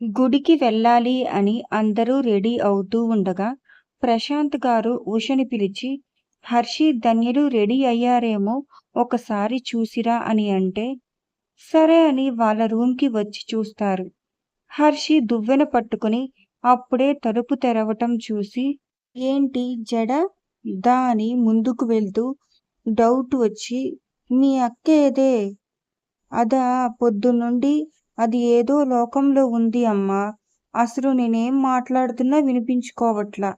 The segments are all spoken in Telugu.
గుడికి వెళ్ళాలి అని అందరూ రెడీ అవుతూ ఉండగా ప్రశాంత్ గారు ఉషని పిలిచి హర్షి ధన్యులు రెడీ అయ్యారేమో ఒకసారి చూసిరా అని అంటే సరే అని వాళ్ళ రూమ్కి వచ్చి చూస్తారు. హర్షి దువ్వెన పట్టుకుని అప్పుడే తలుపు తెరవటం చూసి ఏంటి జడ దాని ముందుకు వెళ్తూ డౌట్ వచ్చి మీ అక్కేదే అదా పొద్దున్నుండి అది ఏదో లోకంలో ఉంది అమ్మా. అసలు నేనేం మాట్లాడుతున్నా వినిపించుకోవట్లా.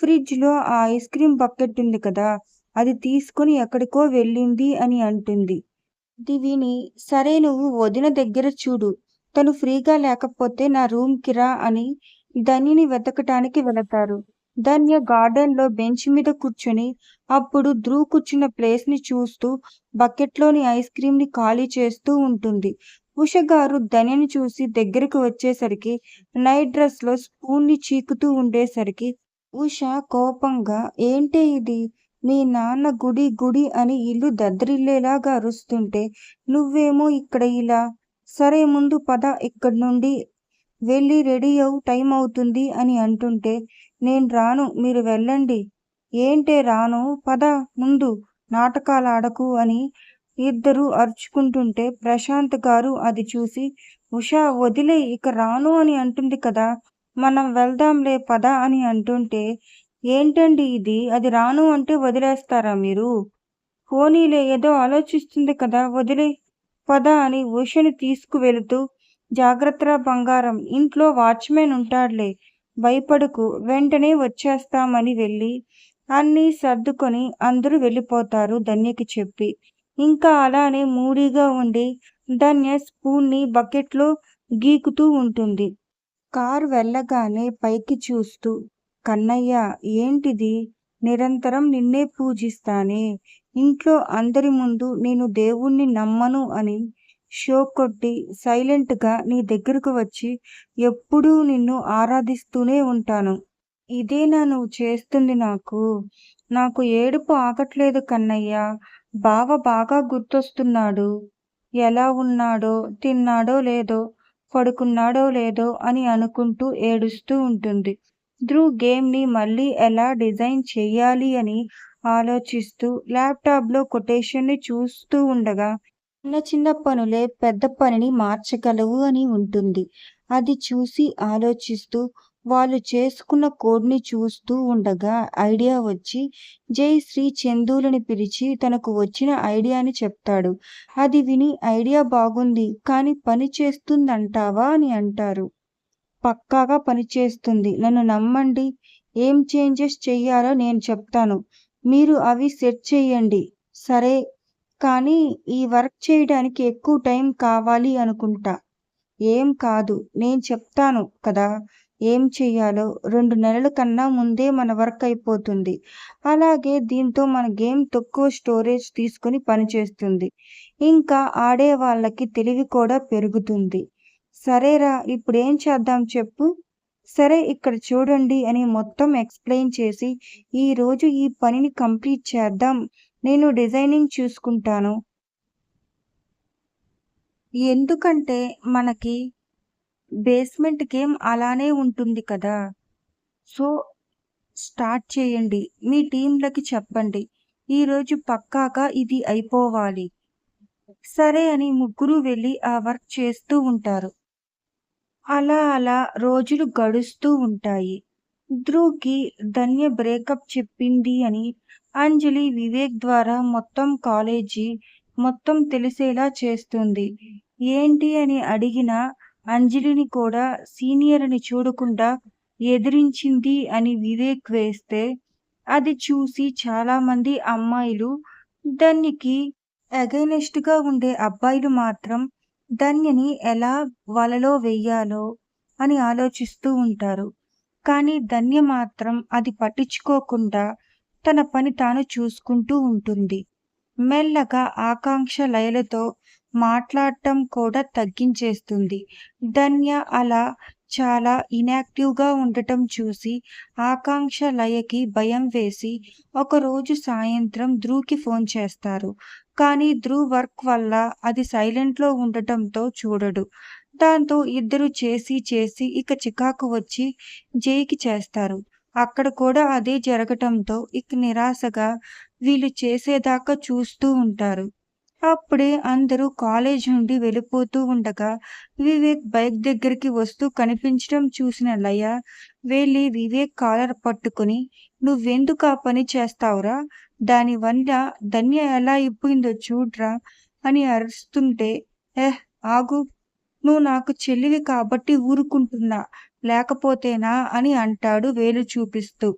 ఫ్రిడ్జ్లో ఆ ఐస్ క్రీమ్ బకెట్ ఉంది కదా అది తీసుకుని ఎక్కడికో వెళ్ళింది అని అంటుంది. ఇది విని సరే నువ్వు వదిన దగ్గర చూడు. తను ఫ్రీగా లేకపోతే నా రూమ్కి రా అని ధన్యని వెతకటానికి వెళతారు. ధన్య గార్డెన్లో బెంచ్ మీద కూర్చొని అప్పుడు ధ్రువ్ కూర్చున్న ప్లేస్ని చూస్తూ బకెట్లోని ఐస్ క్రీమ్ని ని ఖాళీ చేస్తూ ఉంటుంది. ఉష గారు ధనిని చూసి దగ్గరకు వచ్చేసరికి నైట్ డ్రెస్లో స్పూన్ని చీకుతూ ఉండేసరికి ఉష కోపంగా ఏంటే ఇది? మీ నాన్న గుడి గుడి అని ఇల్లు దద్దరిల్లేలాగా అరుస్తుంటే నువ్వేమో ఇక్కడ ఇలా సరే ముందు పద ఇక్కడి నుండి వెళ్ళి రెడీ అవు టైం అవుతుంది అని అంటుంటే నేను రాను మీరు వెళ్ళండి. ఏంటే రాను? పద ముందు నాటకాలు ఆడకు అని ఇద్దరు అరుచుకుంటుంటే ప్రశాంత్ గారు అది చూసి ఉషా వదిలే ఇక రాను అని అంటుంది కదా. మనం వెళ్దాంలే పద అని అంటుంటే ఏంటండి ఇది? అది రాను అంటే వదిలేస్తారా మీరు? పోనీలే ఏదో ఆలోచిస్తుంది కదా వదిలే పద అని ఉషని తీసుకువెళుతూ జాగ్రత్త బంగారం ఇంట్లో వాచ్మెన్ ఉంటాడులే భయపడకు వెంటనే వచ్చేస్తామని వెళ్ళి అన్నీ సర్దుకొని అందరూ వెళ్ళిపోతారు ధన్యకి చెప్పి. ఇంకా అలానే మూడీగా ఉండి ధన్య స్పూన్ని బకెట్లో గీకుతూ ఉంటుంది. కారు వెళ్ళగానే పైకి చూస్తూ కన్నయ్య ఏంటిది? నిరంతరం నిన్నే పూజిస్తానే. ఇంట్లో అందరి ముందు నేను దేవుణ్ణి నమ్మను అని షో కొట్టి సైలెంట్గా నీ దగ్గరకు వచ్చి ఎప్పుడూ నిన్ను ఆరాధిస్తూనే ఉంటాను. ఇదేనా నువ్వు చేస్తుంది నాకు? నాకు ఏడుపు ఆగట్లేదు కన్నయ్య. బావ బాగా గుర్తొస్తున్నాడు. ఎలా ఉన్నాడో తిన్నాడో లేదో పడుకున్నాడో లేదో అని అనుకుంటూ ఏడుస్తూ ఉంటుంది. ధ్రువ్ గేమ్ని మళ్ళీ ఎలా డిజైన్ చేయాలి అని ఆలోచిస్తూ ల్యాప్టాప్లో కొటేషన్ని చూస్తూ ఉండగా చిన్న చిన్న పనులే పెద్ద పనిని మార్చగలవు అని ఉంటుంది. అది చూసి ఆలోచిస్తూ వాళ్ళు చేసుకున్న కోడ్ని చూస్తూ ఉండగా ఐడియా వచ్చి జై శ్రీ చందులని పిలిచి తనకు వచ్చిన ఐడియాని చెప్తాడు. అది విని ఐడియా బాగుంది కానీ పని చేస్తుందంటావా? అని అంటారు. పక్కాగా పనిచేస్తుంది నన్ను నమ్మండి. ఏం చేంజెస్ చెయ్యాలో నేను చెప్తాను. మీరు అవి సెట్ చేయండి సరే కానీ ఈ వర్క్ చేయడానికి ఎక్కువ టైం కావాలి అనుకుంటా. ఏం కాదు నేను చెప్తాను కదా. ఏం చెయ్యాలో రెండు నెలల కన్నా ముందే మన వర్క్ అయిపోతుంది. అలాగే దీంతో మన గేమ్ తక్కువ స్టోరేజ్ తీసుకుని పనిచేస్తుంది ఇంకా ఆడే వాళ్ళకి తెలివి కూడా పెరుగుతుంది. సరేరా ఇప్పుడు ఏం చేద్దాం చెప్పు. సరే ఇక్కడ చూడండి అని మొత్తం ఎక్స్ప్లెయిన్ చేసి ఈరోజు ఈ పనిని కంప్లీట్ చేద్దాం. నేను డిజైనింగ్ చూసుకుంటాను. ఎందుకంటే మనకి బేస్మెంట్ గేమ్ అలానే ఉంటుంది కదా. సో స్టార్ట్ చేయండి. మీ టీంలకి చెప్పండి. ఈరోజు పక్కాగా ఇది అయిపోవాలి. సరే అని ముగ్గురు వెళ్ళి ఆ వర్క్ చేస్తూ ఉంటారు. అలా అలా రోజులు గడుస్తూ ఉంటాయి. ధ్రువ్కి ధన్య బ్రేకప్ చెప్పింది అని అంజలి వివేక్ ద్వారా మొత్తం కాలేజీ మొత్తం తెలిసేలా చేస్తుంది. ఏంటి అని అడిగిన అంజలిని కూడా సీనియర్ని చూడకుండా ఎదిరించింది అని వివేక్ వేస్తే అది చూసి చాలామంది అమ్మాయిలు దానికి అగైనెస్ట్గా ఉండే అబ్బాయిలు మాత్రం ధన్యని ఎలా వలలో వెయ్యాలో అని ఆలోచిస్తూ ఉంటారు. కానీ ధన్య మాత్రం అది పట్టించుకోకుండా తన పని తాను చూసుకుంటూ ఉంటుంది. మెల్లగా ఆకాంక్ష లయలతో మాట్లాడటం కూడా తగ్గించేస్తుంది. ధన్య అలా చాలా ఇనాక్టివ్గా ఉండటం చూసి ఆకాంక్ష లయకి భయం వేసి ఒకరోజు సాయంత్రం ధ్రువ్కి ఫోన్ చేస్తారు. కానీ ధ్రువ్ వర్క్ వల్ల అది సైలెంట్లో ఉండటంతో చూడడు. దాంతో ఇద్దరు చేసి చేసి ఇక చికాకు వచ్చి జైకి చేస్తారు. అక్కడ కూడా అదే జరగటంతో ఇక నిరాశగా వీళ్ళు చేసేదాకా చూస్తూ ఉంటారు. అప్పుడే అందరూ కాలేజ్ నుండి వెళ్ళిపోతూ ఉండగా వివేక్ బైక్ దగ్గరికి వస్తూ కనిపించడం చూసిన లయ వెళ్ళి వివేక్ కాలర్ పట్టుకుని నువ్వెందుకు ఆ పని చేస్తావురా? దానివల్ల ధన్య ఎలా అయిపోయిందో చూడ్రా అని అరుస్తుంటే ఎహ్ ఆగు. నువ్వు నాకు చెల్లివి కాబట్టి ఊరుకుంటున్నా. లేకపోతేనా? అని అంటాడు వేలు చూపిస్తూ.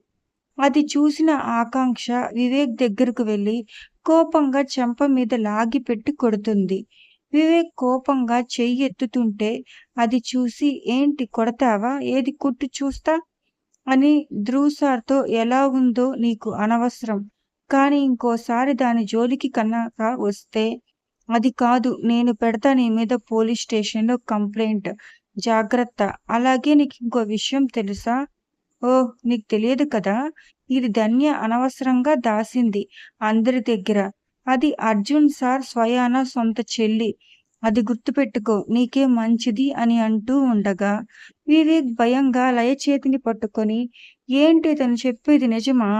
అది చూసిన ఆకాంక్ష వివేక్ దగ్గరకు వెళ్ళి కోపంగా చెంప మీద లాగి పెట్టి కొడుతుంది. వివేక్ కోపంగా చెయ్యి ఎత్తుతుంటే అది చూసి ఏంటి కొడతావా? ఏది కొట్టు చూస్తా అని ధ్రువసార్తో ఎలా ఉందో నీకు అనవసరం. కానీ ఇంకోసారి దాని జోలికి కన్నాక వస్తే అది కాదు. నేను పెడతా నీ మీద పోలీస్ స్టేషన్లో కంప్లైంట్. జాగ్రత్త. అలాగే నీకు ఇంకో విషయం తెలుసా? ఓ నీకు తెలియదు కదా? ఇది ధన్య అనవసరంగా దాసింది అందరి దగ్గర. అది అర్జున్ సార్ స్వయాన సొంత చెల్లి. అది గుర్తుపెట్టుకో నీకే మంచిది అని అంటూ ఉండగా వివేక్ భయంగా లయ చేతిని పట్టుకొని ఏంటి తను చెప్పేది నిజమా?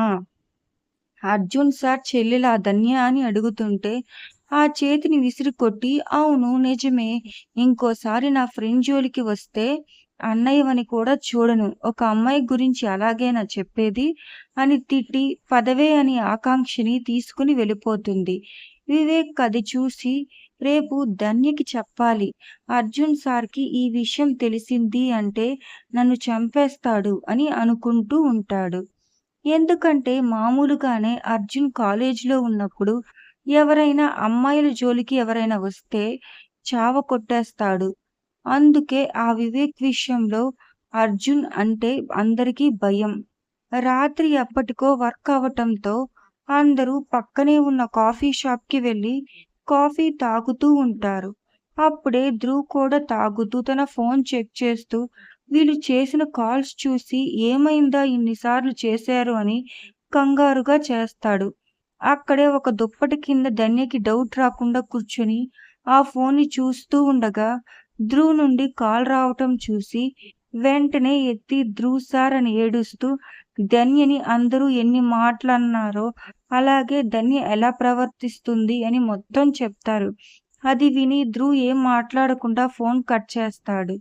అర్జున్ సార్ చెల్లెలా ధన్య అని అడుగుతుంటే ఆ చేతిని విసిరి కొట్టి అవును నిజమే. ఇంకోసారి నా ఫ్రెండ్ జోలికి వస్తే అన్నయ్యవని కూడా చూడను. ఒక అమ్మాయి గురించి అలాగేనా చెప్పేది అని తిట్టి పదవే అని ఆకాంక్షని తీసుకుని వెళ్ళిపోతుంది. వివేక్ అది చూసి రేపు ధన్యకి చెప్పాలి. అర్జున్ సార్కి ఈ విషయం తెలిసింది అంటే నన్ను చంపేస్తాడు అని అనుకుంటూ ఉంటాడు. ఎందుకంటే మామూలుగానే అర్జున్ కాలేజీలో ఉన్నప్పుడు ఎవరైనా అమ్మాయిల జోలికి ఎవరైనా వస్తే చావ కొట్టేస్తాడు. అందుకే ఆ వివేక్ విషయంలో అర్జున్ అంటే అందరికీ భయం. రాత్రి ఎప్పటికో వర్క్ అవటంతో అందరూ పక్కనే ఉన్న కాఫీ షాప్కి వెళ్ళి కాఫీ తాగుతూ ఉంటారు. అప్పుడే ధ్రువ్ కూడా తాగుతూ తన ఫోన్ చెక్ చేస్తూ వీళ్ళు చేసిన కాల్స్ చూసి ఏమైందా ఇన్నిసార్లు చేశారు అని కంగారుగా చేస్తాడు. అక్కడే ఒక దుప్పటి కింద ధన్యకి డౌట్ రాకుండా కూర్చొని ఆ ఫోన్ని చూస్తూ ఉండగా ధ్రువ్ నుండి కాల్ రావటం చూసి వెంటనే ఎత్తి ధ్రువ్ సార్ అని ఏడుస్తూ ధన్యని అందరూ ఎన్ని మాటలన్నారో అలాగే ధన్య ఎలా ప్రవర్తిస్తుంది అని మొత్తం చెప్తారు. అది విని ధ్రువ్ ఏం మాట్లాడకుండా ఫోన్ కట్ చేస్తాడు.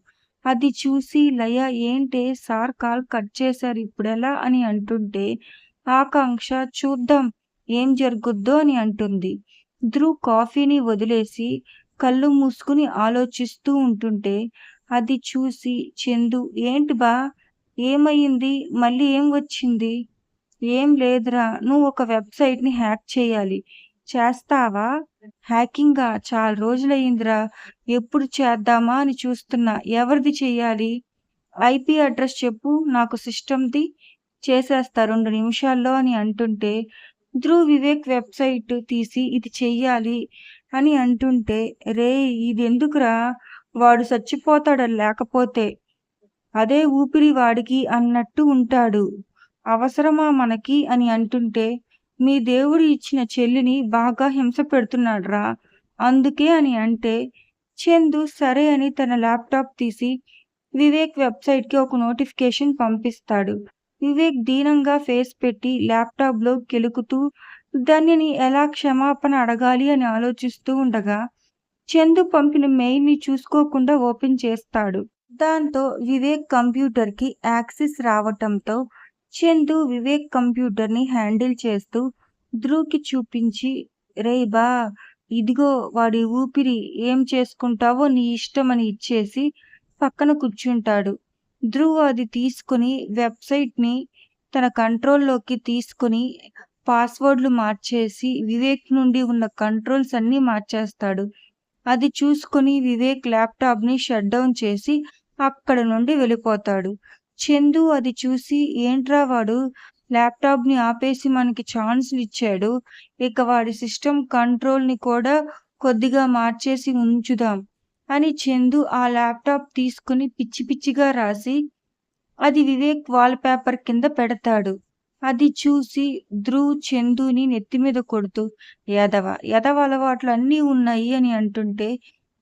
అది చూసి లయ ఏంటే సార్ కాల్ కట్ చేశారు ఇప్పుడెలా? అని అంటుంటే ఆకాంక్ష చూద్దాం ఏం జరుగుద్దో అని అంటుంది. ధ్రువ్ కాఫీని వదిలేసి కళ్ళు మూసుకుని ఆలోచిస్తూ ఉంటుంటే అది చూసి చందు ఏంటి బా? ఏమయ్యింది? మళ్ళీ ఏం వచ్చింది? ఏం లేదురా నువ్వు ఒక వెబ్సైట్ని హ్యాక్ చేయాలి. చేస్తావా? హ్యాకింగా? చాలా రోజులయ్యిందిరా. ఎప్పుడు చేద్దామా అని చూస్తున్నా. ఎవరిది చెయ్యాలి ఐపీ అడ్రస్ చెప్పు నాకు సిస్టమ్ది చేసేస్తా రెండు నిమిషాల్లో అని అంటుంటే ధ్రువ్ వివేక్ వెబ్సైట్ తీసి ఇది చెయ్యాలి. అని అంటుంటే రే ఇది ఎందుకురా వాడు చచ్చిపోతాడు లేకపోతే? అదే ఊపిరి వాడికి అన్నట్టు ఉంటాడు. అవసరమా మనకి? అని అంటుంటే మీ దేవుడు ఇచ్చిన చెల్లిని బాగా హింస పెడుతున్నాడ్రా. అందుకే అని అంటే చందు సరే అని తన ల్యాప్టాప్ తీసి వివేక్ వెబ్సైట్కి ఒక నోటిఫికేషన్ పంపిస్తాడు. వివేక్ దీనంగా ఫేస్ పెట్టి ల్యాప్టాప్లో కెలుకుతూ ధన్యని ఎలా క్షమాపణ అడగాలి అని ఆలోచిస్తూ ఉండగా చందు పంపిన మెయిల్ని చూసుకోకుండా ఓపెన్ చేస్తాడు. దాంతో వివేక్ కంప్యూటర్కి యాక్సెస్ రావటంతో చందు వివేక్ కంప్యూటర్ని హ్యాండిల్ చేస్తూ ధ్రువ్కి చూపించి రే బా ఇదిగో వాడి ఊపిరి ఏం చేసుకుంటావో నీ ఇష్టమని ఇచ్చేసి పక్కన కూర్చుంటాడు. ధ్రువ్ అది తీసుకుని వెబ్సైట్ని తన కంట్రోల్లోకి తీసుకుని పాస్వర్డ్లు మార్చేసి వివేక్ నుండి ఉన్న కంట్రోల్స్ అన్నీ మార్చేస్తాడు. అది చూసుకుని వివేక్ ల్యాప్టాప్ని షట్ డౌన్ చేసి అక్కడ నుండి వెళ్ళిపోతాడు. చందు అది చూసి ఏంట్రా వాడు? ల్యాప్టాప్ని ఆపేసి మనకి ఛాన్స్ ఇచ్చాడు. ఇక వాడి సిస్టమ్ కంట్రోల్ని కూడా కొద్దిగా మార్చేసి ఉంచుదాం అని చందు ఆ ల్యాప్టాప్ తీసుకుని పిచ్చి పిచ్చిగా రాసి అది వివేక్ వాల్ పేపర్ కింద పెడతాడు. అది చూసి ధ్రువ్ చందుని నెత్తి మీద కొడుతూ యదవ యదవ అలవాట్లు అన్నీ ఉన్నాయి అని అంటుంటే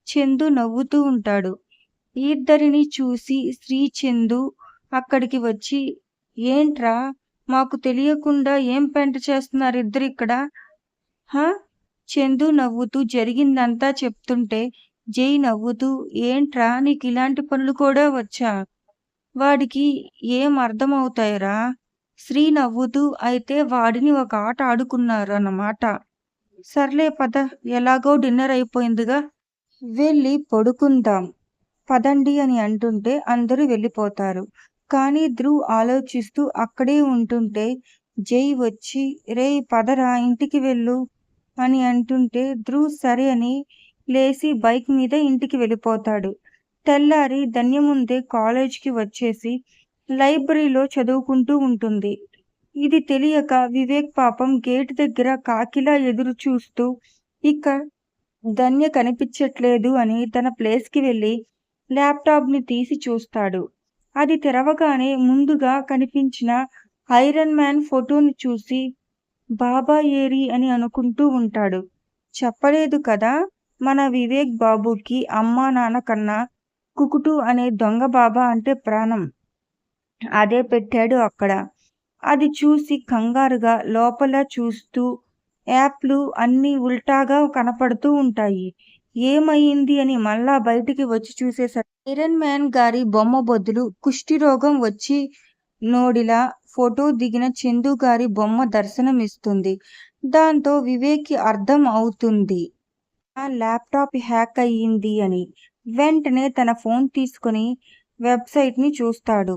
చందు నవ్వుతూ ఉంటాడు. ఇద్దరిని చూసి శ్రీ చందు అక్కడికి వచ్చి ఏంట్రా మాకు తెలియకుండా ఏం పెంట చేస్తున్నారు ఇద్దరు ఇక్కడ? హా? చందు నవ్వుతూ జరిగిందంతా చెప్తుంటే జై నవ్వుతూ ఏంట్రా నీకు ఇలాంటి పనులు కూడా వచ్చా? వాడికి ఏం అర్థమవుతాయిరా? శ్రీ నవ్వుతూ అయితే వాడిని ఒక ఆట ఆడుకున్నారు అన్నమాట సర్లే పద ఎలాగో డిన్నర్ అయిపోయిందిగా. వెళ్ళి పడుకుందాం పదండి అని అంటుంటే అందరూ వెళ్ళిపోతారు. కానీ ధ్రువ్ ఆలోచిస్తూ అక్కడే ఉంటుంటే జై వచ్చి రే పదరా ఇంటికి వెళ్ళు అని అంటుంటే ధ్రువ్ సరే అని లేచి బైక్ మీద ఇంటికి వెళ్ళిపోతాడు. తెల్లారి ధన్యముందే కాలేజ్కి వచ్చేసి లైబ్రరీలో చదువుకుంటూ ఉంటుంది. ఇది తెలియక వివేక్ పాపం గేట్ దగ్గర కాకిలా ఎదురు చూస్తూ ఇక ధన్య కనిపించట్లేదు అని తన ప్లేస్కి వెళ్ళి ల్యాప్టాప్ని తీసి చూస్తాడు. అది తెరవగానే ముందుగా కనిపించిన ఐరన్ మ్యాన్ ఫోటోని చూసి బాబా ఏరి అని అనుకుంటూ ఉంటాడు. చెప్పలేదు కదా మన వివేక్ బాబుకి అమ్మా నాన్న కన్నా కుకుటు అనే దొంగ బాబా అంటే ప్రాణం. అదే పెట్టాడు అక్కడ. అది చూసి కంగారుగా లోపల చూస్తూ యాప్లు అన్నీ ఉల్టాగా కనపడుతూ ఉంటాయి. ఏమయ్యింది అని మళ్ళా బయటికి వచ్చి చూసేసరికి ఐరన్ మ్యాన్ గారి బొమ్మ బొద్దులు కుష్ఠిరోగం వచ్చి నోడిలా ఫోటో దిగిన చందు గారి బొమ్మ దర్శనం ఇస్తుంది దాంతో వివేక్కి అర్థం అవుతుంది. ఆ ల్యాప్టాప్ హ్యాక్ అయ్యింది అని. వెంటనే తన ఫోన్ తీసుకుని వెబ్సైట్ని చూస్తాడు.